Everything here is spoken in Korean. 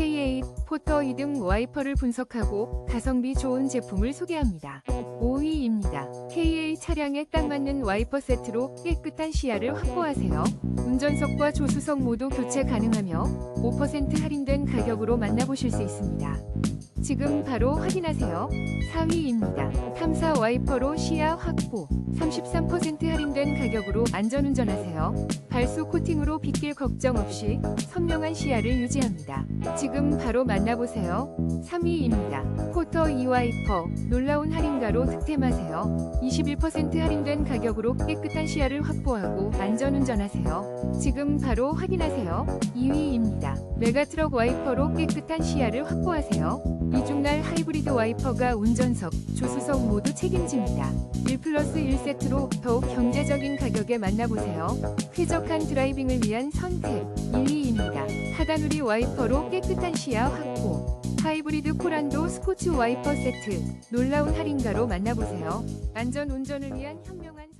K8, 포터 2등 와이퍼를 분석하고 가성비 좋은 제품을 소개합니다. 5위입니다. K8 차량에 딱 맞는 와이퍼 세트로 깨끗한 시야를 확보하세요. 운전석과 조수석 모두 교체 가능하며 5% 할인된 가격으로 만나보실 수 있습니다. 지금 바로 확인하세요. 4위입니다. 탐사 와이퍼로 시야 확보. 33% 할인된 가격으로 안전운전하세요. 발수 코팅으로 빗길 걱정 없이 선명한 시야를 유지합니다. 지금 바로 만나보세요. 3위입니다. 포터 이 와이퍼. 놀라운 할인가로 득템하세요. 21% 할인된 가격으로 깨끗한 시야를 확보하고 안전운전하세요. 지금 바로 확인하세요. 2위입니다. 메가트럭 와이퍼로 깨끗한 시야를 확보하세요. 이중날 하이브리드 와이퍼가 운전석, 조수석 모두 책임집니다. 1 플러스 1 세트로 더욱 경제적인 가격에 만나보세요. 쾌적한 드라이빙을 위한 선택 1위입니다. 하단우리 와이퍼로 깨끗한 시야 확보. 하이브리드 코란도 스포츠 와이퍼 세트. 놀라운 할인가로 만나보세요. 안전 운전을 위한 현명한